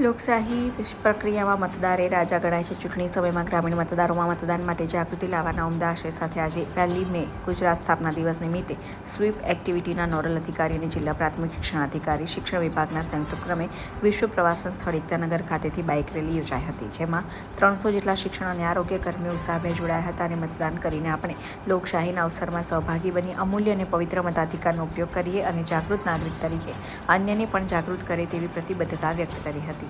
લોકશાહી પ્રક્રિયામાં મતદાર રાજા ગણાય છે. ચૂંટણી સમયમાં ગ્રામીણ મતદારોમાં મતદાન માટે જાગૃતિ લાવવાના ઉમદા આશય સાથે આજે પહેલી મે ગુજરાત સ્થાપના દિવસ નિમિત્તે સ્વીપ એક્ટિવિટીના નોડલ અધિકારી અને જિલ્લા પ્રાથમિક શિક્ષણાધિકારી શિક્ષણ વિભાગના સંયુક્ત ક્રમે વિશ્વ પ્રવાસન સ્થળ એકતાનગર ખાતેથી બાઇક રેલી યોજાઈ હતી, જેમાં ત્રણસો જેટલા શિક્ષણ અને આરોગ્ય કર્મીઓ ઉત્સાહભેર જોડાયા હતા અને મતદાન કરીને આપણે લોકશાહીના અવસરમાં સહભાગી બની, અમૂલ્ય અને પવિત્ર મતાધિકારનો ઉપયોગ કરીએ અને જાગૃત નાગરિક તરીકે અન્યને પણ જાગૃત કરે તેવી પ્રતિબદ્ધતા વ્યક્ત કરી હતી.